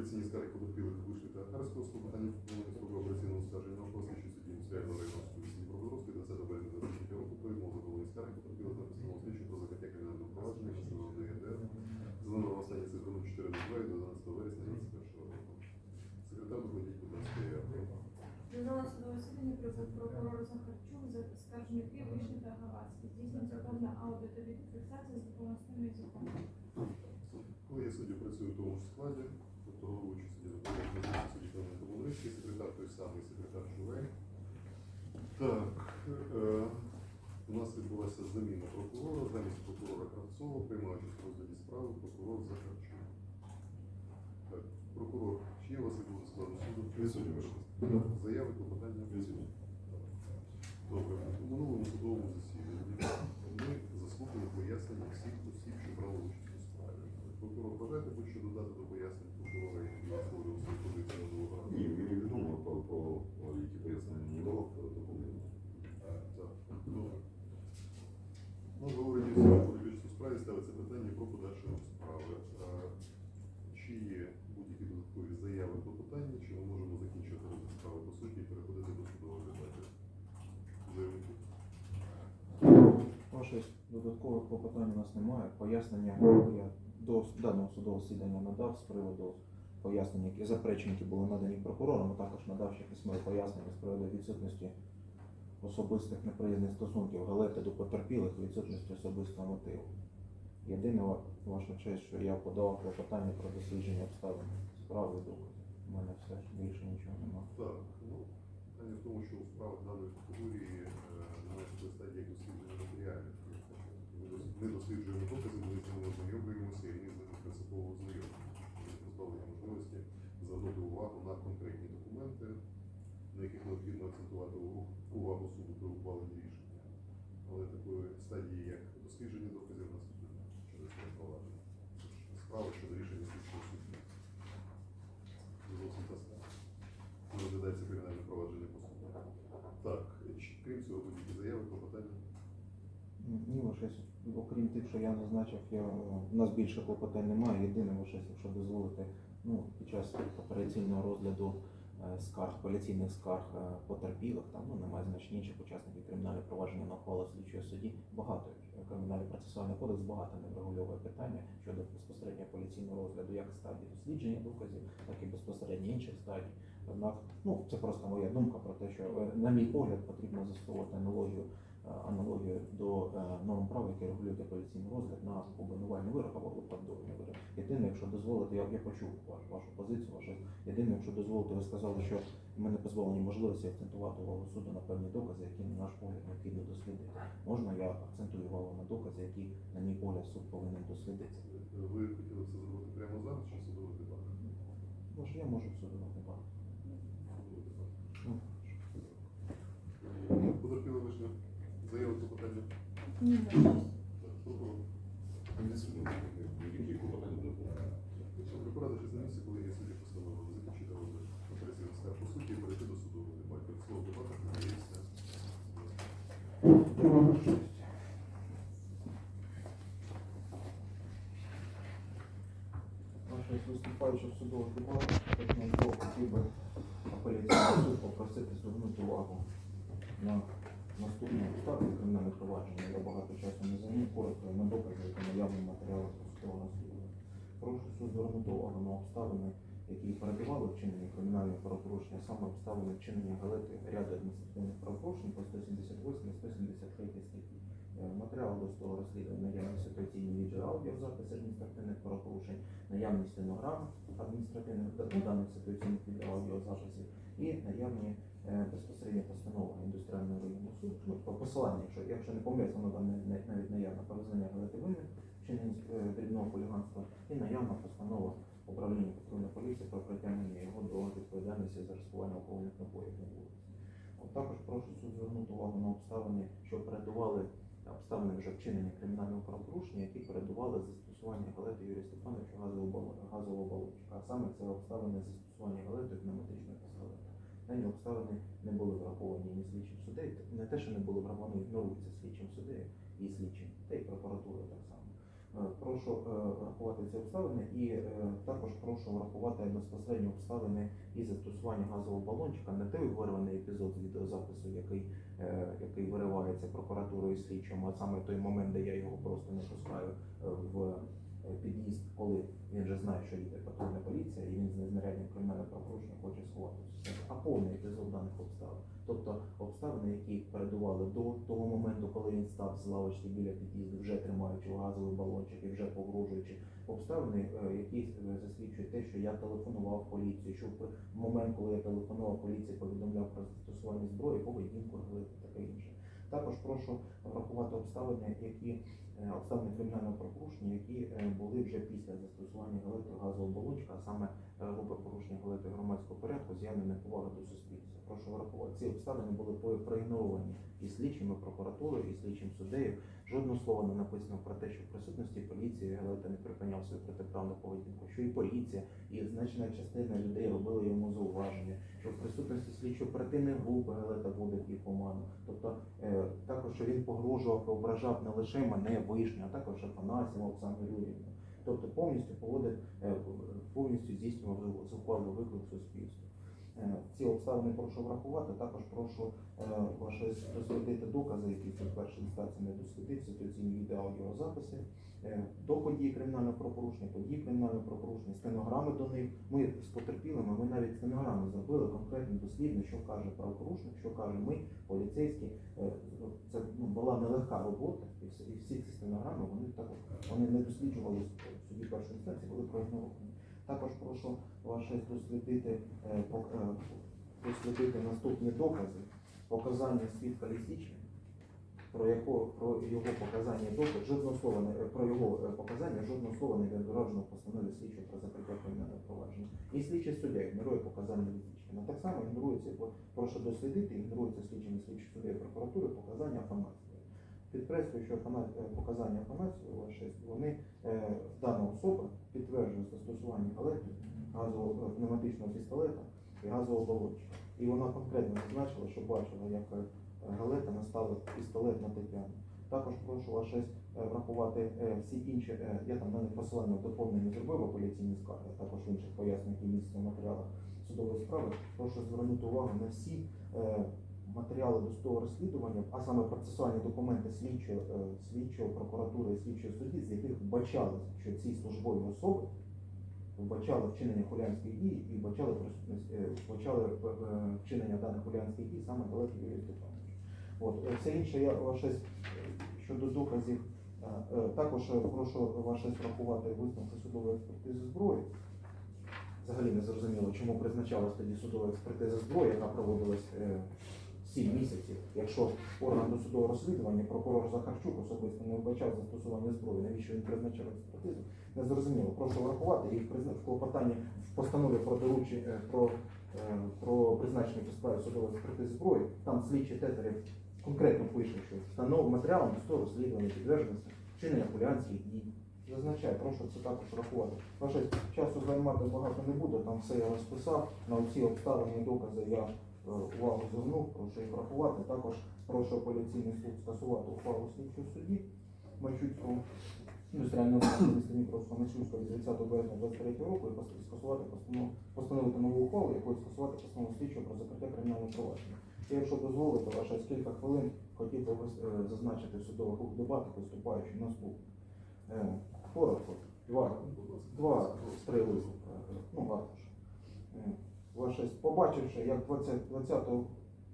апеляційні скарги потерпілих вийшли та Харського питання строку операційного скарження на що судді Міськрайного районного суду місті Дніпропетровської 20 березня 2023 року відмову задоволення скарги потерпілих на постанову слідчу про закриття кримінального провадження встановленого ЄДР за номером останньої цифри 0402 від 12 вересня 2021 року. Секретар доповідіть, будь ласка, я. Зазначено судове засідання прибув прокурор Захарчук, за скаржники Вишні та Гавацький. Здійснюється повна аудит та відеофіксація з допомогою язиком. Коли я судді працюю в тому ж складі, тобто головуючий судді доповідає судді Павло Комунистський, секретар той самий, секретар Журей. Так, е, у нас відбулася заміна прокурора, замість прокурора Кравцова, приймав участь розгляді справи прокурор Захарчук. Так, прокурор, чи є у вас відбули складу суду? Присутній, ваше Заяви, клопотання? Присутній. Добре, у минулому судовому засіданні ми заслухали пояснення всіх осіб, що брали участь у справі. Прокурор, бажаєте будь-що додати до пояснень прокурора, який висловлював свою позицію разу? Ні, мені відомо про, які пояснення мені давав про документи. Так, добре. Ну, говорить, сьогодні у справі ставиться питання про подальшу справи. Чи є будь-які додаткові заяви про питання, чи ми можемо закінчити справи по суті і переходити до судового дебату? Заявники. Ваше додаткових клопотань у нас немає. Пояснення я до даного судового засідання надав з приводу пояснень, які заперечень, які були надані прокурором, а також надав ще письмове пояснення з приводу відсутності особистих неприязних стосунків галети до потерпілих, відсутності особистого мотиву. Єдине, ва- ваша честь, що я подав клопотання про дослідження обставин справи і доказів. У мене все ж більше нічого немає. Так, ну, питання в тому, що у справах даної категорії е, немає стадії, дослідження матеріалів. Ми досліджуємо докази, ми з ними ознайомлюємося і ми з ними принципово ознайомлюємося. Ми позбавлені можливості звернути увагу на конкретні документи, на яких необхідно акцентувати увагу- суду при ухваленні рішення. Але такої стадії, як дослідження доказів, у нас тут немає через це провадження. Щодо рішення слідчого. Це Зовсім та справа. Розглядається кримінальне провадження по суду. Так, крім цього, будь-які заяви, клопотання. Ні, ваше, окрім тих, що я назначив, я, е, у нас більше клопотань немає. Єдине, ваше, якщо дозволите, ну, під час операційного розгляду е, скарг, апеляційних скарг е, потерпілих, там ну, немає значення інших учасників кримінального провадження на ухвалу слідчого судді. Багато е, кримінальний процесуальний кодекс багато не врегульовує питання щодо безпосередньо апеляційного розгляду, як стадії дослідження доказів, так і безпосередньо інших стадій. Однак, ну це просто моя думка про те, що е, на мій погляд потрібно застосовувати аналогію е, аналогію до е, норм права, які регулюють апеляційний розгляд на обвинувальний вирок або виправдовувальний вирок. Єдине, якщо дозволите, я, я почув ваш, вашу позицію, вашу єдине, якщо дозволите, ви сказали, що ми не позбавлені можливості акцентувати увагу суду на певні докази, які на наш погляд необхідно дослідити. Можна я акцентую увагу на докази, які, на мій погляд, суд повинен дослідити. Ви хотіли це зробити прямо зараз чи судовий дебат? Бо ж я можу суду надавати. Судовий дебат. Ну, Е, Вишня. Заяви, клопотання. Ні, ваша честь. Так, прокурор. Присутній, які клопотання до Припорадившись на місці, коли є судді постановили закінчити розгляд операційних скарг по суті і перейти до судового дебату. Слово дебатах надається. Ваша виступаючи в судових дебатах, я хотів би апеляційний суд попросити звернути увагу на наступні обставини кримінального провадження. Я багато часу не займу, коротко на докази та наявні матеріали судового розслідування. Прошу суд звернути увагу на обставини, які передавали вчинення кримінального правопорушення, саме обставини вчинення галети ряду адміністративних правопорушень по 178 173 статті. Е, Матеріал до того розслідування наявність ситуаційні відео аудіозаписи адміністративних правопорушень, наявність стенограм адміністративних даних ситуаційних відео аудіозаписів і наявні безпосередньо постанова індустріального районного суду. Ну, по посиланню, якщо, якщо не помиляюся, воно там навіть наявна про визнання винних вчинення е, дрібного хуліганства і наявна постанова управління патрульної поліції про притягнення його до відповідальності за розкування алкогольних напоїв на вулиці. Також прошу суд звернути увагу на обставини, що передували обставини вже вчинення кримінального правопорушення, які передували застосування галети Юрія Степановича газового бал- балончика. А саме це обставини застосування галети пневматичної пістолета. Дані обставини не були враховані ні слідчим суддею, не те, що не були враховані, ігноруються слідчим суддею і слідчим, та й прокуратурою так само. Е, Прошу е, врахувати ці обставини і е, також прошу врахувати безпосередньо обставини і застосування газового балончика, не той вирваний епізод з відеозапису, який, який виривається прокуратурою і слідчим, а саме той момент, де я його просто не пускаю в під'їзд, коли він вже знає, що їде патрульна поліція, і він з незнарядним кримінальним правопорушенням хоче сховатися. А повний епізод даних обставин. Тобто обставини, які передували до того моменту, коли він став з лавочки біля під'їзду, вже тримаючи газовий балончик і вже погрожуючи обставини, е, які е, засвідчують те, що я телефонував поліцію, що в момент, коли я телефонував поліції, повідомляв про застосування зброї, поведінку таке інше. Також прошу врахувати обставини, які обставини кримінального пропорушення, які е, були вже після застосування галету газового оболочка, а саме е, групи порушення галети громадського порядку з явною неповаги до суспільства. Прошу врахувати. Ці обставини були проігноровані і слідчими прокуратурою, і слідчим суддею. Жодного слова не написано про те, що в присутності поліції Галета не припиняв свою протиправну поведінку, що і поліція, і значна частина людей робили йому зауваження, що в присутності слідчо оперативної групи Галета вводив їх оману. Тобто е, також що він погрожував і ображав не лише мене, вишню, а також Афанасьєва Оксану Юрівну. Тобто повністю поводив, е, повністю здійснював зухвалий виклик суспільству. Е, Ці обставини прошу врахувати. Також прошу е, ваше дослідити докази, які в першій інстанції не дослідив, ситуаційні відео аудіозаписи, е, до події кримінального правопорушення, події кримінального правопорушення, стенограми до них. Ми з потерпілими, ми навіть стенограми зробили конкретно дослідно, що каже правопорушник, що каже ми, поліцейські. Це ну, була нелегка робота, і всі, ці стенограми вони також вони не досліджувалися в суді першої інстанції, були проігноровані. Також прошу дослідити, е, пок- е, дослідити наступні докази, показання свідка Лісічня, про яко, про його показання доказ, жодного слова не про його е, показання, жодного слова не відображено в постанові слідчого про закриття кримінального провадження. І слідчий суддя ігнорує показання Лісічна. Так само ігнорується, прошу дослідити, ігнорується слідчими слідчі суддя прокуратури показання Афанасьєва. Підкреслюю, що е, показання Афанасьєва, ваша вони е, дана особа підтверджує застосування галети, газового е, пневматичного пістолета і газового балончика. І вона конкретно зазначила, що бачила, як е, галета наставила пістолет на Тетяну. Також прошу вас е, врахувати е, всі інші, е, я там на них посилання в доповненні зробив апеляційні скарги, а також інших пояснень, які містяться в матеріалах судової справи. Прошу звернути увагу на всі е, матеріали досудового розслідування, а саме процесуальні документи слідчого, е, слідчого прокуратури і слідчого судді, з яких вбачалось, що ці службові особи вбачали вчинення хуліганських дій і вбачали е, вбачали е, вчинення даних хуліганських дій саме далеко Юрій Степанович. От все інше я е, щодо доказів. Також прошу ваше врахувати висновки судової експертизи зброї. Взагалі не зрозуміло, чому призначалась тоді судова експертиза зброї, яка проводилась 7 місяців. Якщо орган досудового розслідування, прокурор Захарчук особисто не вбачав застосування зброї, навіщо він призначав експертизу? Не зрозуміло. Прошу врахувати і в клопотанні в постанові про доручення е, про, е, про призначення по справі судової експертизи зброї. Там слідчий Тетерів конкретно пише, що встанов матеріалом досудового розслідування підтверджено вчинення хуліганських дій. Зазначаю, прошу це також врахувати. Ваше часу займати багато не буде, там все я розписав. На всі обставини і докази я увагу звернув, прошу їх врахувати. Також прошу апеляційний суд скасувати ухвалу слідчого судді Мачуцького індустріального міста Дніпровського Мачуцького від 30 березня 23 року і скасувати постанову, постановити нову ухвалу, якою скасувати постанову слідчого про закриття кримінального провадження. І якщо дозволите, ваша кілька хвилин хотів би е, зазначити в судових дебатах, виступаючи наступне. Е, Коротко, два, два три виступи, е, ну варто честь, побачивши, як 20, 20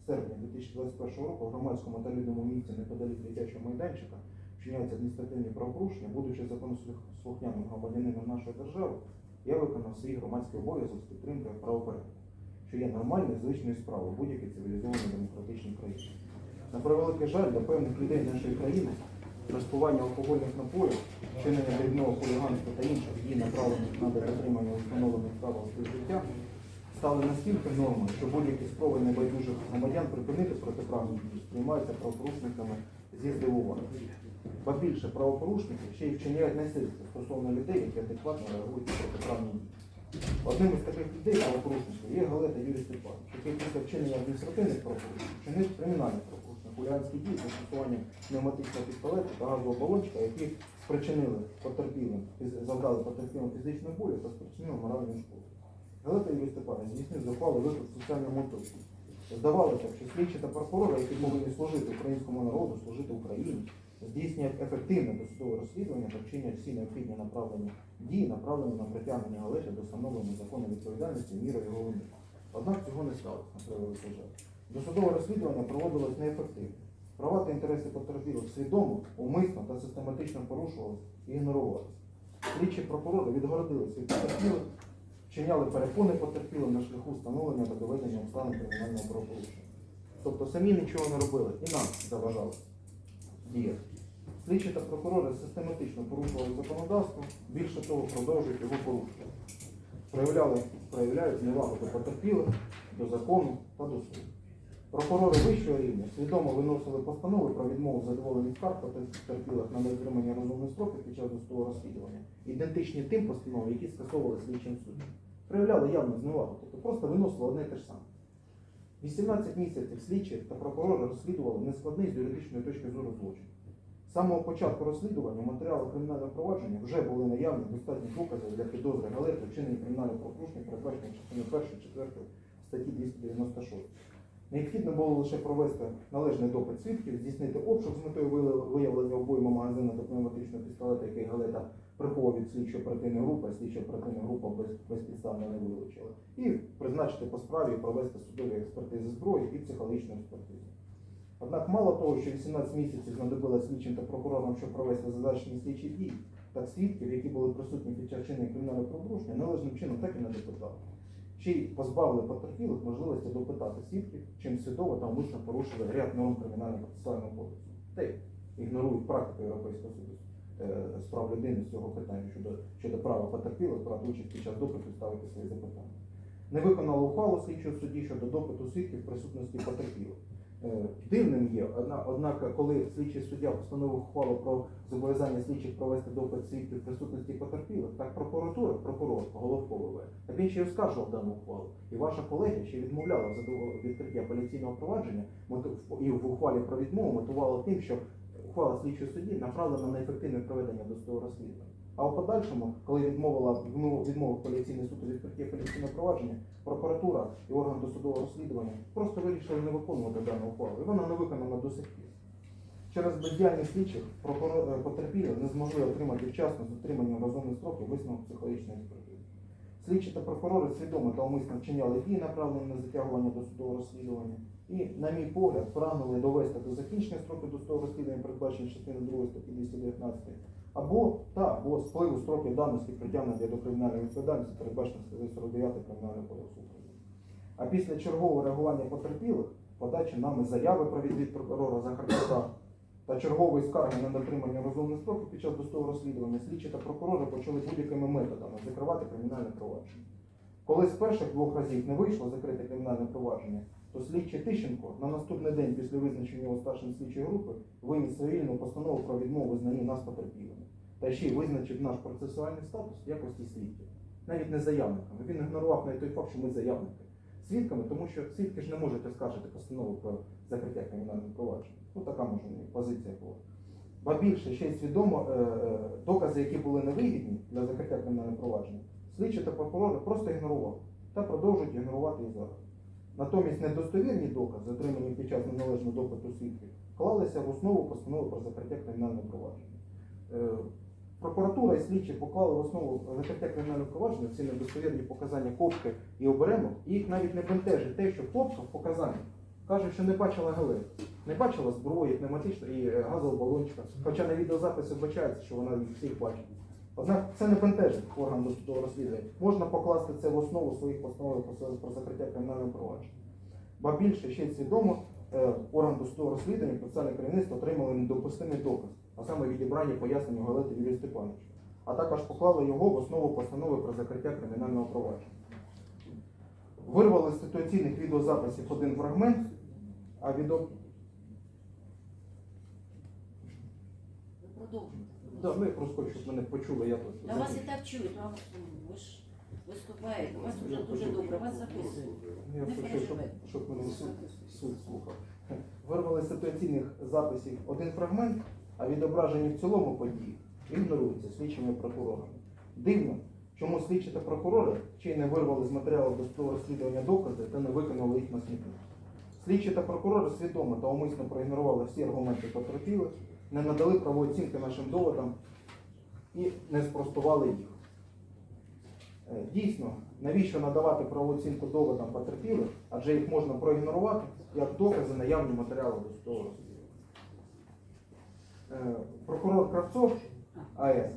серпня 2021 року в громадському та людному місці неподалік дитячого майданчика вчиняються адміністративні правопорушення, будучи законослухняним громадянином нашої держави, я виконав свій громадський обов'язок з підтримки правопорядку, що є нормальною звичною справою будь-якій цивілізованій демократичній країні. На превеликий жаль, для певних людей нашої країни розпивання алкогольних напоїв, вчинення дрібного хуліганства та інших дій, направлених на дотримання встановлених правил життя, стали настільки нормою, що будь-які спроби небайдужих громадян припинити протиправні дії сприймаються правопорушниками зі здивуванням. Ба більше правопорушники ще й вчиняють насильство стосовно людей, які адекватно реагують на протиправні дії. Одним із таких людей правопорушників є Галета Юрій Степанович, який після вчинення адміністративних правопорушень вчинив кримінальне правопорушення, хуліганські дії з застосуванням пневматичного пістолету та газового балончика, які спричинили потерпілим, завдали потерпілим фізичну болю та спричинили моральну шкоду. Галета Юрій Степанович здійснив захвалу виклик соціальному мотиву. Здавалося б, що слідчі та прокурори, які повинні служити українському народу, служити Україні, здійснюють ефективне досудове розслідування та вчинять всі необхідні направлені дії, направлені на притягнення Галети до встановлення законної відповідальності мірою його вини. Однак цього не сталося, на жаль. Досудове розслідування проводилось неефективно. Права та інтереси потерпілих свідомо, умисно та систематично порушувалися і ігнорувалися. Слідчі прокурори відгородилися від потерпілих, вчиняли перепони потерпілим на шляху встановлення та доведення обставин кримінального правопорушення. Тобто самі нічого не робили і нам заважали діяти. Слідчі та прокурори систематично порушували законодавство, більше того, продовжують його порушувати. Проявляли, проявляють невагу до потерпілих, до закону та до суду. Прокурори вищого рівня свідомо виносили постанови про відмову задоволення скарг потерпілих на недотримання розумних строків під час досудового розслідування, ідентичні тим постановам, які скасовували слідчим суддям. Проявляли явну зневагу, тобто просто виносили одне і те ж саме. 18 місяців слідчі та прокурори розслідували нескладний з юридичної точки зору злочин. З самого початку розслідування матеріали кримінального провадження вже були наявні достатні докази для підозри Галети вчинення кримінального правопорушення, передбачених частиною 1 4 статті 296. Необхідно було лише провести належний допит свідків, здійснити обшук з метою виявлення обойму магазину до пневматичного пістолета, який Галета приховував від слідчої оперативної групи, а слідча оперативна група без, безпідставно не вилучила. І призначити по справі провести судові експертизи зброї і психологічну експертизу. Однак мало того, що 18 місяців знадобило слідчим та прокурорам, щоб провести зазначені слідчі дії, так свідків, які були присутні під час чинення кримінального правопорушення, належним чином так і не допитали. Чи позбавили потерпілих можливості допитати свідків, чим свідомо та умисно порушили ряд норм кримінального процесуального кодексу. Та й ігнорують практику Європейського суду з прав людини з цього питання щодо, щодо права потерпілих брати участь під час допиту ставити свої запитання. Не виконали ухвалу слідчого судді щодо допиту свідків в присутності потерпілих. Е, Дивним є, однак, коли слідчий суддя постановив ухвалу про зобов'язання слідчих провести допит свідків в присутності потерпілих, так прокуратура, прокурор Головко ВВ, так він ще й оскаржував дану ухвалу. І ваша колегія ще відмовляла в задов- відкритті апеляційного провадження і в ухвалі про відмову мотивувала тим, що ухвала слідчого судді направлена на ефективне проведення досудового розслідування. А в подальшому, коли відмовила відмов- відмовив апеляційний суд у відкритті апеляційного провадження, прокуратура і орган досудового розслідування просто вирішили не виконувати дану ухвалу. І вона не виконана до сих пір. Через бездіяльність слідчих е, потерпілі не змогли отримати вчасно з дотриманням розумних строків висновок психологічної експертизи. Слідчі та прокурори свідомо та умисно вчиняли дії, направлені на затягування досудового розслідування. І, на мій погляд, прагнули довести до закінчення строку досудового розслідування, передбачені частиною 2 статті 219, або та або спливу строків давності притягнення до кримінальної відповідальності, передбачених статтею 49 Кримінального кодексу України. А після чергового реагування потерпілих, подачі нами заяви про відвід прокурора Захарчука та чергової скарги на дотримання розумних строків під час досудового розслідування, слідчі та прокурори почали будь-якими методами закривати кримінальне провадження. Коли з перших двох разів не вийшло закрити кримінальне провадження, то слідчий Тищенко на наступний день після визначення його старшим слідчої групи виніс цивільну постанову про відмову визнанні нас потерпілими. Та ще й визначив наш процесуальний статус в якості свідків, навіть не заявниками. Він ігнорував навіть той факт, що ми заявники. Свідками, тому що свідки ж не можуть оскаржити постанову про закриття кримінального провадження. Ну така може позиція була. Ба більше ще й свідомо е, е, докази, які були невигідні для закриття кримінального провадження, слідчі та прокурори просто ігнорували та продовжують ігнорувати і зараз. Натомість недостовірні докази, отримані під час неналежного допиту свідків, вклалися в основу постанови про закриття кримінального провадження. Е, Прокуратура і слідчі поклали в основу закриття кримінального провадження ці недостовірні показання Копки і оберемок, і їх навіть не бентежить те, що Копка в показанні каже, що не бачила галери, не бачила зброї, пневматичної і е, газового балончика, хоча на відеозаписі вбачається, що вона їх всіх бачить. Однак це не бентежить орган досудового розслідування. Можна покласти це в основу своїх постанов про, закриття кримінального провадження. Ба більше ще свідомо е, орган досудового розслідування, процесуальне керівництво отримали недопустимий доказ, а саме відібрання пояснення Галети Юрія Степановича, а також поклали його в основу постанови про закриття кримінального провадження. Вирвали з ситуаційних відеозаписів один фрагмент, а відео... Ви продовжуйте. Да, ну я просто хочу, щоб мене почули, я тут. Та вас і так чують, вам ви ж виступаєте, у вас вже дуже добре, вас записують. Я Не хочу, щоб, переживайте. щоб мене суд, суд слухав. вирвали з ситуаційних записів один фрагмент, а відображені в цілому події ігноруються слідчими прокурорами. Дивно, чому слідчі та прокурори чи не вирвали з матеріалу досудового розслідування докази та не виконали їх на смітник. Слідчі та прокурори свідомо та умисно проігнорували всі аргументи потерпілих, не надали правової оцінки нашим доводам і не спростували їх. Е, Дійсно, навіщо надавати правову оцінку доводам потерпілих, адже їх можна проігнорувати як докази наявні матеріалу досудового розслідування. Е, Прокурор Кравцов АЕС.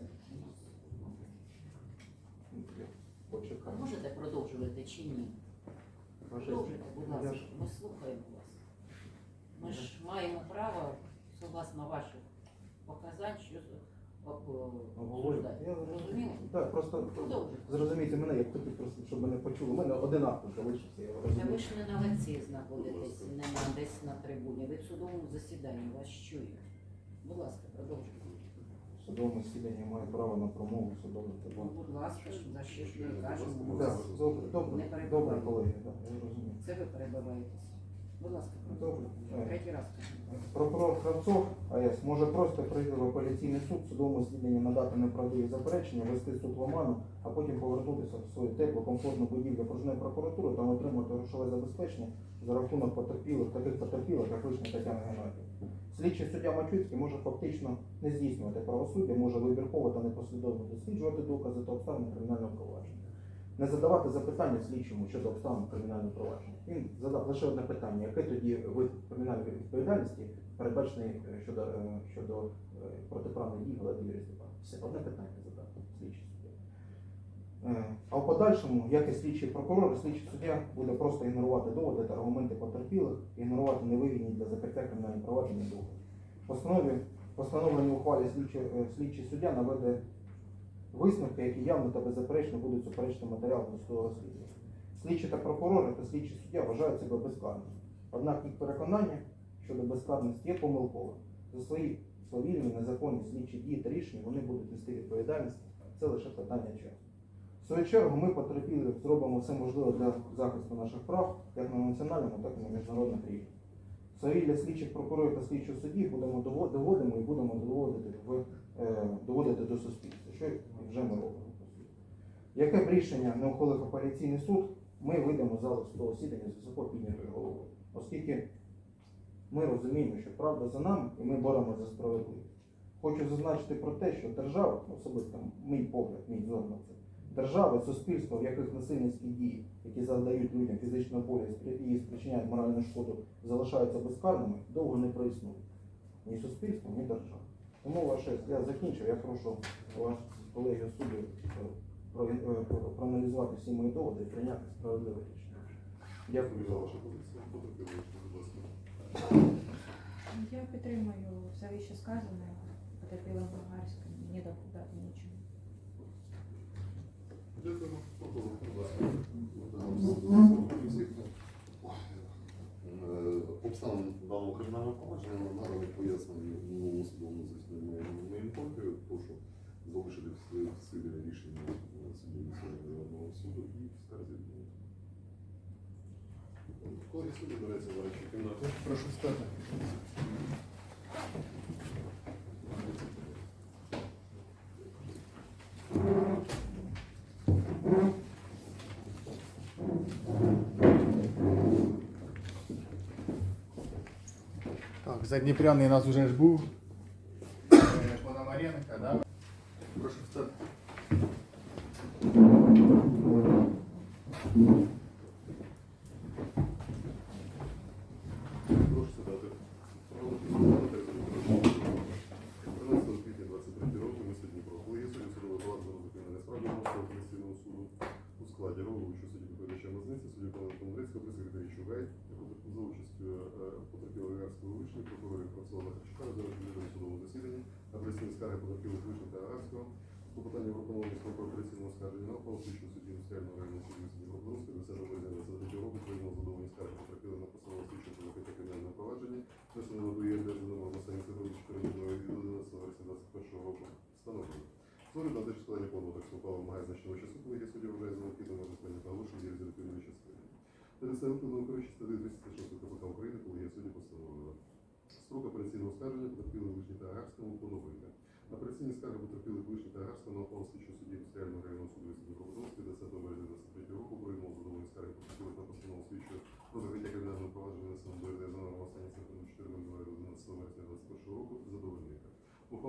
Почекай. Можете продовжувати чи ні? Продовжуйте, будь ласка, ми слухаємо вас. Ми ж маємо право, согласно ваших показань, що Говорю. обсуждати. Розуміли? Так, просто Продовжуйте. зрозумійте мене, я хотів просто, щоб мене почули. У мене один акт залишився, я Та розумію. ви ж не на лекції знаходитесь, не на десь на трибуні. Ви в судовому засіданні вас чують. Будь ласка, продовжуйте. В судовому засіданні маю право на промову судового Ну, трибуну. будь ласка, за що ж ми кажемо. Так, добре, добре, Не добре, колеги, так, я розумію. Це ви перебиваєтесь. Будь ласка, Добре. Е, третій раз. Прокурор Кравцов АЕС може просто прийти в апеляційний суд, судовому засіданні надати неправдиві заперечення, вести суд в оману, а потім повернутися в свою теплу, комфортну будівлю окружної прокуратури та отримати грошове забезпечення за рахунок потерпілих, таких потерпілих, як вишня Тетяна Геннадій. Слідчий суддя Мачуцький може фактично не здійснювати правосуддя, може вибірково та непослідовно досліджувати докази та обставини кримінального провадження. Не задавати запитання слідчому щодо обставин кримінального провадження. Він задав лише одне питання, яке тоді вид кримінальної відповідальності передбачений е, щодо, е, щодо е, протиправної дії Владимира Юрія Степановича. Все, одне питання задав слідчий суддя. А в подальшому, як і слідчий прокурор, слідчий суддя буде просто ігнорувати доводи та аргументи потерпілих, ігнорувати невигідні для закриття кримінального провадження докази. В постанові, постановленій ухвалі слідчий, слідчий суддя наведе висновки, які явно та беззаперечно будуть суперечити матеріалу досудового розслідування. Слідчі та прокурори та слідчий суддя вважають себе безкарними. Однак їх переконання щодо безкарності є помилковим. За свої свавільні, незаконні слідчі дії та рішення вони будуть нести відповідальність. Це лише питання часу. В свою чергу ми потерпіли зробимо все можливе для захисту наших прав як на національному, так і на міжнародних рівнях. Свавілля слідчих прокурорів та слідчих суддів будемо доводимо і будемо доводити е, доводити до суспільства, що вже ми робимо. Яке б рішення не ухвалив апеляційний суд, ми вийдемо з судового засідання з високо піднятою головою, оскільки ми розуміємо, що правда за нами і ми боремося за справедливість. Хочу зазначити про те, що держава, особисто мій погляд, мій зор на це, держава, суспільство, в яких насильницькі дії, які завдають людям фізичного болю і і спричиняють моральну шкоду, залишаються безкарними, довго не проіснують. Ні суспільство, ні держава. Тому ваше я закінчив. Я прошу вас, колеги суддів, е, е, про- проаналізувати всі мої доводи і прийняти справедливе рішення. Дякую за вашу позицію. Я підтримую все вище сказане, потерпіла болгарська, не додати нічого. Дякуємо. Прошу стати. Так, Задніпряний у нас уже ж був. Е, Пономаренко, да? Прошу встати.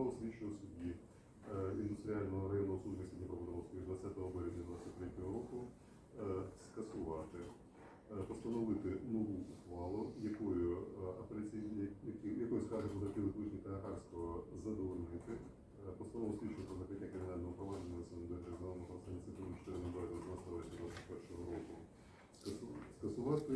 протокол слідчого судді е, індустріального районного суду Дніпропетровської 20 березня 23 року е, скасувати, е, постановити нову ухвалу, якою якою скарги позатили Кличні та Агарського задовольнити, постанову слідчого про закриття кримінального провадження на державного 4 2021 року. Скасувати